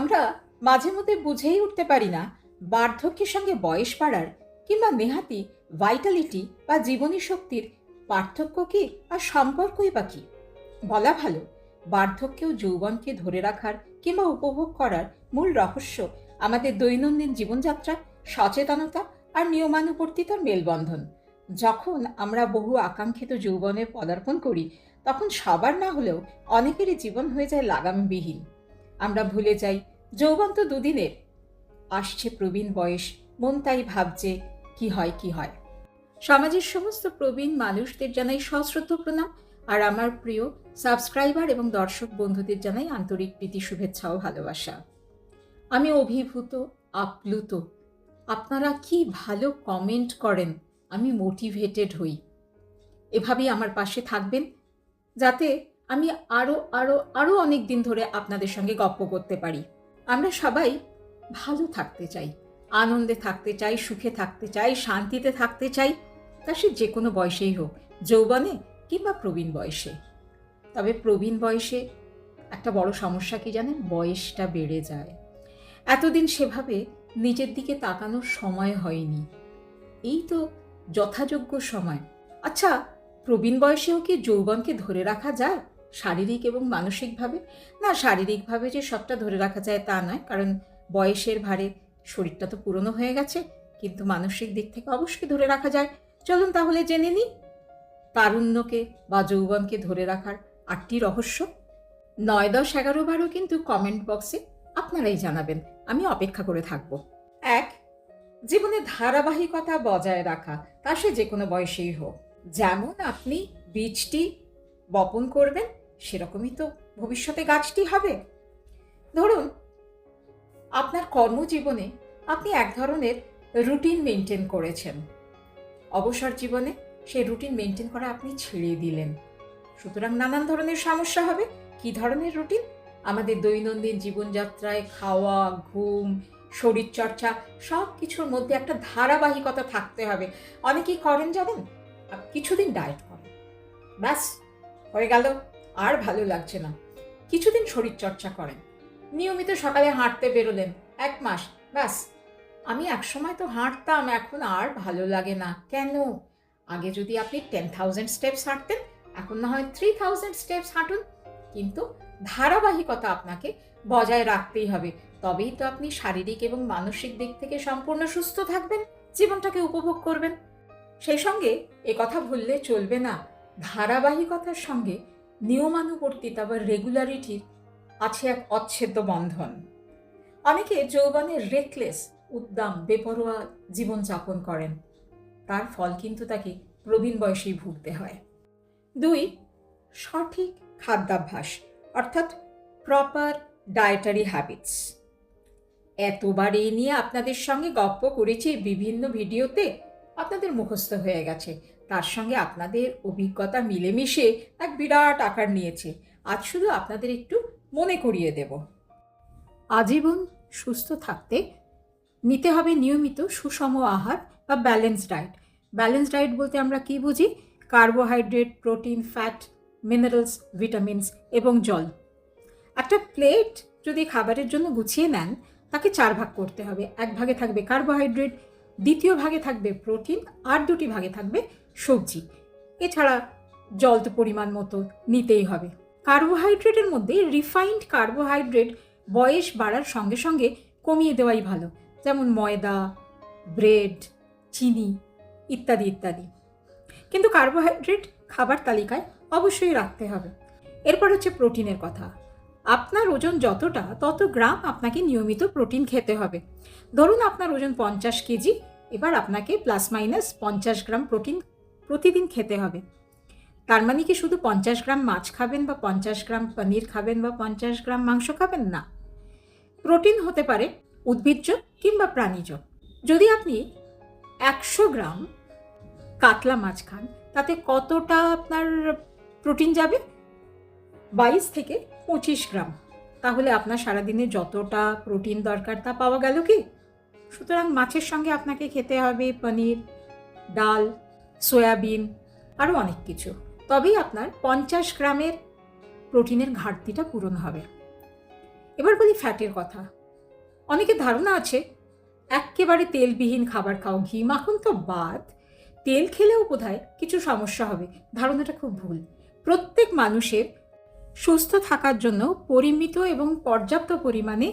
আমরা মাঝে মধ্যে বুঝেই উঠতে পারি না বার্ধক্যের সঙ্গে বয়স বাড়ার কিংবা নেহাতি ভাইটালিটি বা জীবনী শক্তির পার্থক্য কি আর সম্পর্কই বা কি? বলা ভালো বার্ধক্যেও যৌবনকে ধরে রাখার কিংবা উপভোগ করার মূল রহস্য আমাদের দৈনন্দিন জীবনযাত্রা, সচেতনতা আর নিয়মানুবর্তিতার মেলবন্ধন। যখন আমরা বহু আকাঙ্ক্ষিত যৌবনে পদার্পণ করি, তখন সবার না হলেও অনেকেরই জীবন হয়ে যায় লাগামবিহীন। আমরা ভুলে যাই যৌবন তো দুদিনের। আসছে প্রবীণ বয়স, মন তাই ভাবছে, কি হয় কি হয়। সমাজের সমস্ত প্রবীণ মানুষদের জানাই সশ্রদ্ধ প্রণাম, আর আমার প্রিয় সাবস্ক্রাইবার এবং দর্শক বন্ধুদের জানাই আন্তরিক প্রীতি, শুভেচ্ছা ও ভালোবাসা। আমি অভিভূত, আপ্লুত। আপনারা কি ভালো কমেন্ট করেন, আমি মোটিভেটেড হই। এভাবেই আমার পাশে থাকবেন, যাতে আমি আরও আরও আরও অনেক দিন ধরে আপনাদের সঙ্গে গপ্প করতে পারি। আমরা সবাই ভালো থাকতে চাই, আনন্দে থাকতে চাই, সুখে থাকতে চাই, শান্তিতে থাকতে চাই, তা সে যে কোনো বয়সেই হোক, যৌবনে কিংবা প্রবীণ বয়সে। তবে প্রবীণ বয়সে একটা বড় সমস্যা কি জানেন? বয়সটা বেড়ে যায়। এতদিন সেভাবে নিজের দিকে তাকানোর সময় হয়নি। এই তো যথাযোগ্য সময়। আচ্ছা প্রবীণ বয়সেও কি যৌবনকে ধরে রাখা যায়? শারীরিক এবং মানসিকভাবে? না, শারীরিকভাবে যে সবটা ধরে রাখা যায় তা নয়, কারণ বয়সের ভারে শরীরটা তো পুরনো হয়ে গেছে, কিন্তু মানসিক দিক থেকে অবশ্যই ধরে রাখা যায়। চলুন তাহলে জেনে নিই। তারুণ্যকে বা যৌবনকে ধরে রাখার আটটি রহস্য। নয় দশ এগারো বারো কিন্তু কমেন্ট বক্সে আপনারাই জানাবেন, আমি অপেক্ষা করে থাকব। এক, জীবনে ধারাবাহিকতা বজায় রাখা, তা সে যে কোনো বয়সেই হোক। যেমন আপনি বীজটি বপন করবেন সেরকমই তো ভবিষ্যতে গাছটি হবে। ধরুন, আপনার কর্মজীবনে আপনি এক ধরনের রুটিন মেনটেন করেছেন। অবসর জীবনে সেই রুটিন মেনটেন করা আপনি ছেড়ে দিলেন। সুতরাং নানান ধরনের সমস্যা হবে। কি ধরনের রুটিন? আমাদের দৈনন্দিন জীবনযাত্রায় খাওয়া, ঘুম, শরীরচর্চা সব কিছুর মধ্যে একটা ধারাবাহিকতা থাকতে হবে। অনেকেই করেন জানেন কিছুদিন ডায়েট করেন। ব্যাস, হয়ে গেল। আর ভালো লাগছে না। কিছুদিন শরীরচর্চা করেন। নিয়মিত সকালে হাঁটতে বেরোলেন, এক মাস, ব্যাস। আমি একসময় তো হাঁটতাম, এখন আর ভালো লাগে না। কেন? আগে যদি আপনি টেন থাউজেন্ড স্টেপস হাঁটতেন, এখন না হয় থ্রি থাউজেন্ড স্টেপস হাঁটুন। কিন্তু ধারাবাহিকতা আপনাকে বজায় রাখতেই হবে। তবেই তো আপনি শারীরিক এবং মানসিক দিক থেকে সম্পূর্ণ সুস্থ থাকবেন, জীবনটাকে উপভোগ করবেন। সেই সঙ্গে এ কথা ভুললে চলবে না। ধারাবাহিকতার সঙ্গে নিয়মানুবর্তিতা বা রেগুলারিটির আছে এক অচ্ছেদ্য বন্ধন। অনেকে যৌবনে রেকলেস উদ্দাম, বেপরোয়া জীবনযাপন করেন। তার ফল কিন্তু তাকে প্রবীণ বয়সেই ভুগতে হয়। দুই, সঠিক খাদ্যাভ্যাস, অর্থাৎ প্রপার ডায়েটারি হ্যাবিটস এতবার এই নিয়ে আপনাদের সঙ্গে গপ্প করেছি, বিভিন্ন ভিডিওতে আপনাদের মুখস্থ হয়ে গেছে। তার সঙ্গে আপনাদের অভিজ্ঞতা মিলেমিশে এক বিরাট আকার নিয়েছে। আজ শুধু আপনাদের একটু মনে করিয়ে দেব। আজীবন সুস্থ থাকতে নিতে হবে নিয়মিত সুষম আহার বা ব্যালেন্স ডায়েট ব্যালেন্স ডায়েট বলতে আমরা কি বুঝি? Carbohydrate protein fat minerals vitamins এবং জল। একটা প্লেট যদি খাবারের জন্য গুছিয়ে নেন, তাকে চার ভাগ করতে হবে। এক ভাগে থাকবে কার্বোহাইড্রেট দ্বিতীয় ভাগে থাকবে প্রোটিন আর দুটি ভাগে থাকবে সবজি। এছাড়া জল তো পরিমাণ মতো নিতেই হবে। কার্বোহাইড্রেটের মধ্যে রিফাইন্ড কার্বোহাইড্রেট বয়স বাড়ার সঙ্গে সঙ্গে কমিয়ে দেওয়াই ভালো। যেমন ময়দা, ব্রেড, চিনি ইত্যাদি ইত্যাদি। কিন্তু কার্বোহাইড্রেট খাবার তালিকায় অবশ্যই রাখতে হবে। এরপর হচ্ছে প্রোটিনের কথা। আপনার ওজন যতটা, তত গ্রাম আপনাকে নিয়মিত প্রোটিন খেতে হবে। ধরুন আপনার ওজন পঞ্চাশ কেজি, এবার আপনাকে প্লাস মাইনাস পঞ্চাশ গ্রাম প্রোটিন প্রতিদিন খেতে হবে। তার মানে কি শুধু পঞ্চাশ গ্রাম মাছ খাবেন বা পঞ্চাশ গ্রাম পনির খাবেন বা পঞ্চাশ গ্রাম মাংস খাবেন? না। প্রোটিন হতে পারে উদ্ভিজ্জ কিংবা প্রাণীজ। যদি আপনি একশো গ্রাম কাতলা মাছ খান, তাতে কতটা আপনার প্রোটিন যাবে? বাইশ থেকে পঁচিশ গ্রাম। তাহলে আপনার সারাদিনে যতটা প্রোটিন দরকার তা পাওয়া গেল কি? সুতরাং মাছের সঙ্গে আপনাকে খেতে হবে পনির, ডাল সয়াবিন আরও অনেক কিছু। তবেই আপনার পঞ্চাশ গ্রামের প্রোটিনের ঘাটতিটা পূরণ হবে। এবার বলি ফ্যাটের কথা। অনেকের ধারণা আছে একেবারে তেলবিহীন খাবার খাও, ঘি মাখন তো বাদ। তেল খেলেও বোধহয় কিছু সমস্যা হবে। ধারণাটা খুব ভুল। প্রত্যেক মানুষের সুস্থ থাকার জন্য পরিমিত এবং পর্যাপ্ত পরিমাণে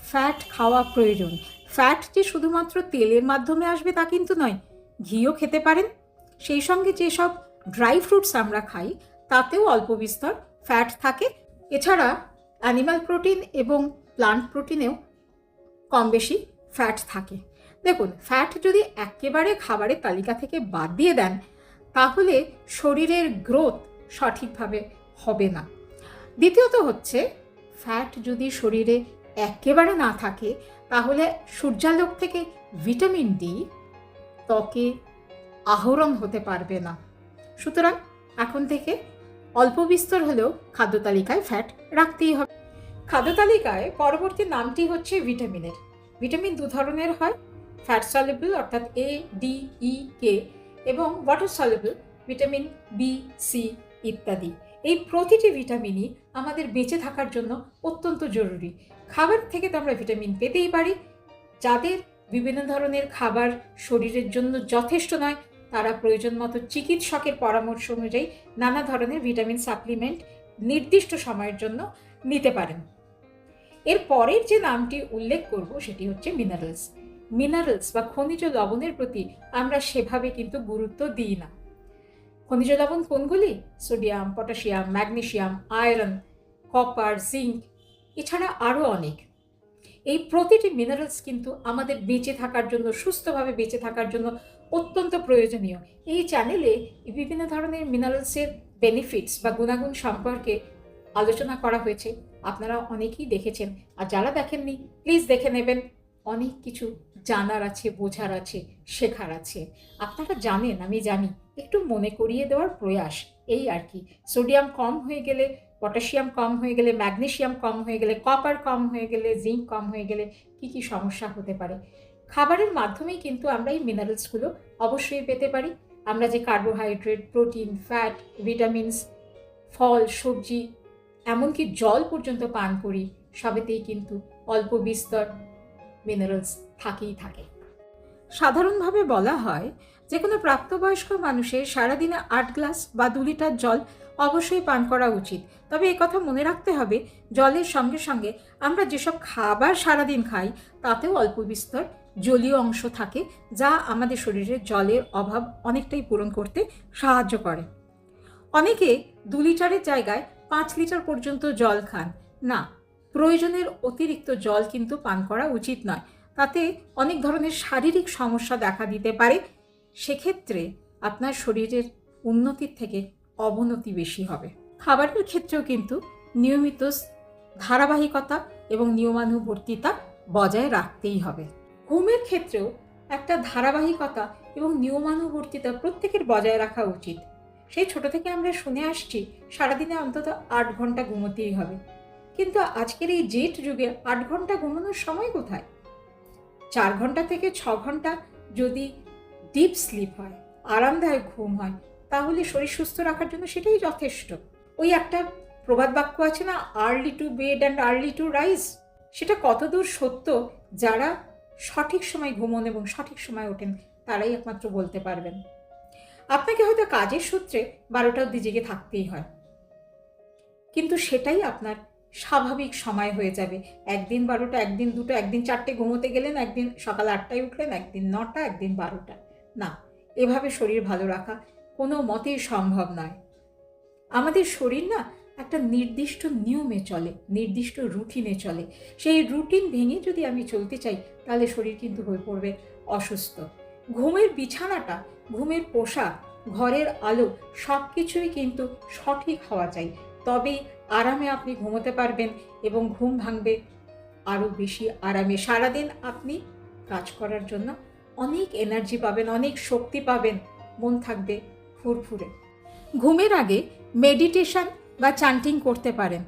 ফ্যাট খাওয়া প্রয়োজন। ফ্যাট যে শুধুমাত্র তেলের মাধ্যমে আসবে তা কিন্তু নয়, ঘিও খেতে পারেন। সেই সঙ্গে যেসব ড্রাই ফ্রুটস আমরা খাই, তাতেও অল্প বিস্তর ফ্যাট থাকে। এছাড়া অ্যানিম্যাল প্রোটিন এবং প্লান্ট প্রোটিনেও কম বেশি ফ্যাট থাকে। দেখুন, ফ্যাট যদি একেবারে খাবারের তালিকা থেকে বাদ দিয়ে দেন, তাহলে শরীরের গ্রোথ সঠিকভাবে হবে না। দ্বিতীয়ত হচ্ছে, ফ্যাট যদি শরীরে একেবারে না থাকে, তাহলে সূর্যালোক থেকে ভিটামিন ডি, ত্বকে আহরণ হতে পারবে না। সুতরাং এখন থেকে অল্প বিস্তর হলেও খাদ্য তালিকায় ফ্যাট রাখতেই হবে। খাদ্য তালিকায় পরবর্তী নামটি হচ্ছে ভিটামিনের। ভিটামিন দু ধরনের হয় ফ্যাট সলেবল অর্থাৎ এ ডি ই কে এবং water soluble vitamin B C ইত্যাদি। এই প্রতিটি ভিটামিনই আমাদের বেঁচে থাকার জন্য অত্যন্ত জরুরি। খাবার থেকে তো আমরা ভিটামিন পেতেই পারি। যাদের বিভিন্ন ধরনের খাবার শরীরের জন্য যথেষ্ট নয় তারা প্রয়োজন মতো চিকিৎসকের পরামর্শ অনুযায়ী নানা ধরনের ভিটামিন সাপ্লিমেন্ট নির্দিষ্ট সময়ের জন্য নিতে পারেন। এর পরের যে নামটি উল্লেখ করব সেটি হচ্ছে মিনারেলস। মিনারেলস বা খনিজ লবণের প্রতি আমরা সেভাবে কিন্তু গুরুত্ব দিই না। খনিজ লবণ কোনগুলি? Sodium, potassium, magnesium, iron, copper, zinc এছাড়া আরও অনেক। এই প্রতিটি মিনারেলস কিন্তু আমাদের বেঁচে থাকার জন্য, সুস্থভাবে বেঁচে থাকার জন্য অত্যন্ত প্রয়োজনীয়। এই চ্যানেলে বিভিন্ন ধরনের মিনারেলসের বেনিফিটস বা গুণাগুণ সম্পর্কে আলোচনা করা হয়েছে। আপনারা অনেকেই দেখেছেন। আর যারা দেখেননি প্লিজ দেখে নেবেন। অনেক কিছু জানার আছে, বোঝার আছে, শেখার আছে। আপনারা জানেন, আমি জানি, একটু মনে করিয়ে দেওয়ার প্রয়াস, এই আর কি। সোডিয়াম কম হয়ে গেলে পটাশিয়াম কম হয়ে গেলে ম্যাগনেশিয়াম কম হয়ে গেলে কপার কম হয়ে গেলে জিঙ্ক কম হয়ে গেলে কি কি সমস্যা হতে পারে? খাবারের মাধ্যমেই কিন্তু আমরা এই মিনারেলসগুলো অবশ্যই পেতে পারি। আমরা যে কার্বোহাইড্রেট প্রোটিন ফ্যাট ভিটামিনস ফল, সবজি, এমনকি জল পর্যন্ত পান করি, সবেতেই কিন্তু অল্প বিস্তর মিনারেলস থাকেই থাকে। সাধারণভাবে বলা হয় যে কোনো প্রাপ্তবয়স্ক মানুষের সারাদিনে আট গ্লাস বা দু লিটার জল অবশ্যই পান করা উচিত। তবে কথা মনে রাখতে হবে, জলের সঙ্গে সঙ্গে আমরা যেসব খাবার সারাদিন খাই, তাতেও অল্প বিস্তর জলীয় অংশ থাকে যা আমাদের শরীরে জলের অভাব অনেকটাই পূরণ করতে সাহায্য করে। অনেকে দু লিটারের জায়গায় পাঁচ লিটার পর্যন্ত জল খান। না, প্রয়োজনের অতিরিক্ত জল কিন্তু পান করা উচিত নয়। তাতে অনেক ধরনের শারীরিক সমস্যা দেখা দিতে পারে। সেক্ষেত্রে আপনার শরীরের উন্নতির থেকে অবনতি বেশি হবে। খাবারের ক্ষেত্রেও কিন্তু নিয়মিত ধারাবাহিকতা এবং নিয়মানুবর্তিতা বজায় রাখতেই হবে। ঘুমের ক্ষেত্রেও একটা ধারাবাহিকতা এবং নিয়মানুবর্তিতা প্রত্যেকের বজায় রাখা উচিত। সেই ছোট থেকে আমরা শুনে আসছি, সারাদিনে অন্তত আট ঘণ্টা ঘুমোতেই হবে। কিন্তু আজকের এই জেট যুগে আট ঘণ্টা ঘুমানোর সময় কোথায়? চার ঘণ্টা থেকে ছ ঘণ্টা যদি ডিপ স্লিপ হয়, আরামদায়ক ঘুম হয়, তাহলে শরীর সুস্থ রাখার জন্য সেটাই যথেষ্ট। ওই একটা প্রবাদ বাক্য আছে না early to bed and early to rise সেটা কতদূর সত্য যারা সঠিক সময় ঘুমন এবং সঠিক সময় ওঠেন, তারাই একমাত্র বলতে পারবেন। আপনাকে হয়তো কাজের সূত্রে বারোটা অব্দি জেগে থাকতেই হয়। কিন্তু সেটাই আপনার স্বাভাবিক সময় হয়ে যাবে। একদিন বারোটা, একদিন দুটো, একদিন চারটে ঘুমোতে গেলেন, একদিন সকাল আটটায় উঠলেন, একদিন নটা, একদিন বারোটা। না, এভাবে শরীর ভালো রাখা কোনো মতেই সম্ভব নয়। আমাদের শরীর না একটা নির্দিষ্ট নিয়মে চলে, নির্দিষ্ট রুটিনে চলে। সেই রুটিন ভেঙে যদি আমি চলতে চাই তাহলে শরীর কিন্তু হয়ে পড়বে অসুস্থ। ঘুমের বিছানাটা, ঘুমের পোশাক, ঘরের আলো সব কিছুই কিন্তু সঠিক হওয়া চাই। তবেই আরামে আপনি ঘুমোতে পারবেন এবং ঘুম ভাঙবে আরও বেশি আরামে। সারাদিন আপনি কাজ করার জন্য অনেক এনার্জি পাবেন, অনেক শক্তি পাবেন। মন থাকবে ফুরফুরে। ঘুমের আগে মেডিটেশন বা চান্টিং করতে পারেন।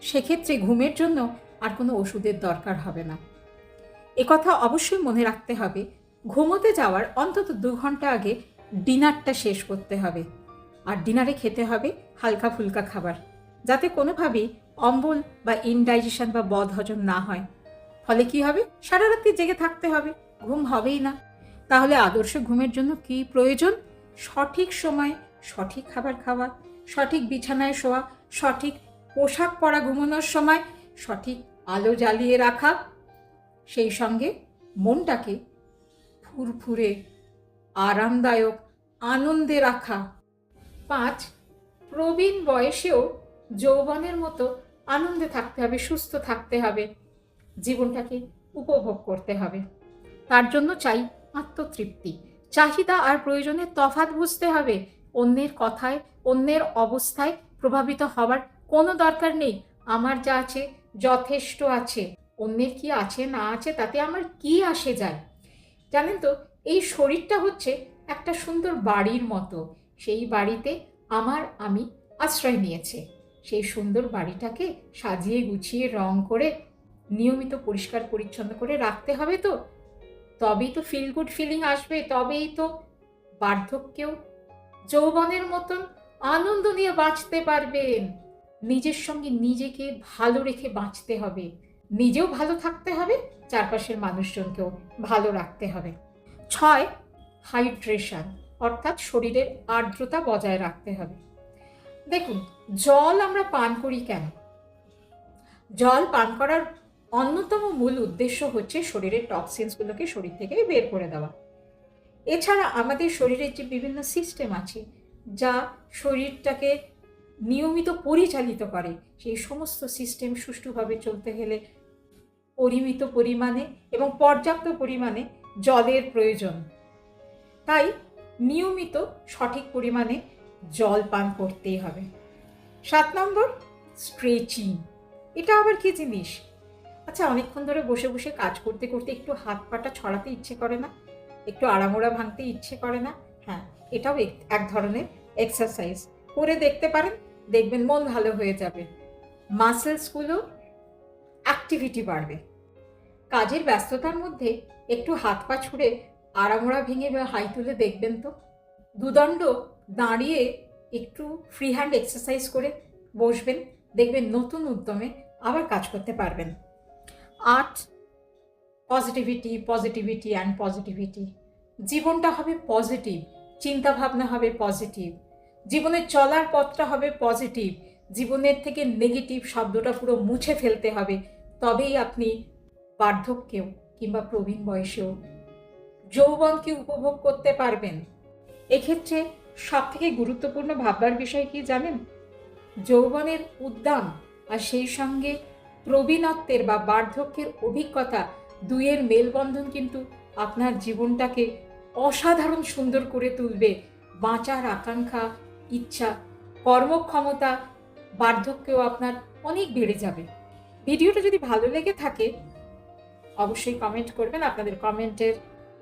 সেক্ষেত্রে ঘুমের জন্য আর কোনো ওষুধের দরকার হবে না। একথা অবশ্যই মনে রাখতে হবে। ঘুমোতে যাওয়ার অন্তত দু ঘণ্টা আগে ডিনারটা শেষ করতে হবে। আর ডিনারে খেতে হবে হালকা ফুলকা খাবার। যাতে কোনোভাবেই অম্বল বা ইনডাইজেশন বা বদ হজম না হয়। ফলে কি হবে? সারা রাত্রি জেগে থাকতে হবে। ঘুম হবেই না। তাহলে আদর্শ ঘুমের জন্য কি প্রয়োজন? সঠিক সময় সঠিক খাবার খাওয়া, সঠিক বিছানায় শোয়া, সঠিক পোশাক পরা ঘুমানোর সময়, সঠিক আলো জ্বালিয়ে রাখা সেই সঙ্গে মনটাকে ফুরফুরে, আরামদায়ক, আনন্দে রাখা। পাঁচ, প্রবীণ বয়সেও যৌবনের মতো আনন্দে থাকতে হবে, সুস্থ থাকতে হবে, জীবনটাকে উপভোগ করতে হবে। তার জন্য চাই আত্মতৃপ্তি। চাহিদা আর প্রয়োজনের তফাৎ বুঝতে হবে। অন্যের কথায়, অন্যের অবস্থায় প্রভাবিত হবার কোনো দরকার নেই। আমার যা আছে যথেষ্ট আছে। অন্যের কি আছে, না আছে, তাতে আমার কি আসে যায়? জানেন তো, এই শরীরটা হচ্ছে একটা সুন্দর বাড়ির মতো। সেই বাড়িতে আমার, আমি আশ্রয় নিয়েছে। সেই সুন্দর বাড়িটাকে সাজিয়ে গুছিয়ে, রং করে, নিয়মিত পরিষ্কার, পরিচ্ছন্ন করে রাখতে হবে তো? তবেই তো ফিল গুড ফিলিং আসবে, তবেই তো বার্ধক্যেও যৌবনের মতন আনন্দ নিয়ে বাঁচতে পারবেন। নিজের সঙ্গে নিজেকে ভালো রেখে বাঁচতে হবে। নিজেও ভালো থাকতে হবে, চারপাশের মানুষজনকেও ভালো রাখতে হবে। ছয় হাইড্রেশন অর্থাৎ শরীরের আর্দ্রতা বজায় রাখতে হবে। দেখুন, জল আমরা পান করি কেন? জল পান করার অন্যতম মূল উদ্দেশ্য হচ্ছে শরীরের টক্সিনসগুলোকে শরীর থেকে বের করে দেওয়া। এছাড়া আমাদের শরীরের যে বিভিন্ন সিস্টেম আছে, যা শরীরটাকে নিয়মিত পরিচালিত করে, সেই সমস্ত সিস্টেম সুষ্ঠুভাবে চলতে গেলে পরিমিত পরিমাণে এবং পর্যাপ্ত পরিমাণে জলের প্রয়োজন। তাই নিয়মিত সঠিক পরিমাণে জল পান করতেই হবে। সাত নম্বর স্ট্রেচিং এটা আবার কি জিনিস? আচ্ছা অনেকক্ষণ ধরে বসে বসে কাজ করতে করতে একটু হাত পাটা ছড়াতে ইচ্ছে করে না? একটু আড়ামোড়া ভাঙতে ইচ্ছে করে না? হ্যাঁ এটাও এক- ধরনের এক্সারসাইজ করে দেখতে পারেন, দেখবেন মন ভালো হয়ে যাবে। মাসেলসগুলো অ্যাক্টিভিটি বাড়বে। কাজের ব্যস্ততার মধ্যে একটু হাত পা ছুঁড়ে আড়ামোড়া ভেঙে বা হাই তুলে দেখবেন তো? দুদণ্ড দাঁড়িয়ে একটু ফ্রি হ্যান্ড এক্সারসাইজ করে বসবেন, দেখবেন নতুন উদ্যমে আবার কাজ করতে পারবেন। আট পজিটিভিটি পজিটিভিটি অ্যান্ড পজিটিভিটি জীবনটা হবে পজিটিভ চিন্তাভাবনা হবে পজিটিভ জীবনের চলার পথটা হবে পজিটিভ জীবনের থেকে নেগেটিভ শব্দটা পুরো মুছে ফেলতে হবে। তবেই আপনি বার্ধক্যেও কিংবা প্রবীণ বয়সেও যৌবনকে উপভোগ করতে পারবেন। এক্ষেত্রে সব থেকে গুরুত্বপূর্ণ ভাববার বিষয় কি জানেন? যৌবনের উদ্যাম আর সেই সঙ্গে প্রবীণত্বের বা বার্ধক্যের অভিজ্ঞতা দুইয়ের মেলবন্ধন কিন্তু আপনার জীবনটাকে অসাধারণ সুন্দর করে তুলবে। বাঁচার আকাঙ্ক্ষা, ইচ্ছা, কর্মক্ষমতা, বার্ধক্যও আপনার অনেক বেড়ে যাবে। ভিডিওটা যদি ভালো লেগে থাকে অবশ্যই কমেন্ট করবেন। আপনাদের কমেন্টের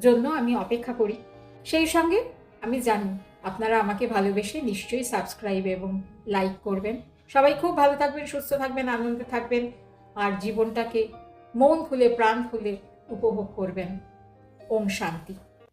জন্য আমি অপেক্ষা করি। সেই সঙ্গে আমি জানি আপনারা আমাকে ভালোবেসে নিশ্চয়ই সাবস্ক্রাইব এবং লাইক করবেন। সবাই খুব ভালো থাকবেন, সুস্থ থাকবেন, আনন্দে থাকবেন আর জীবনটাকে মন খুলে, প্রাণ খুলে উপভোগ করবেন। ওম শান্তি।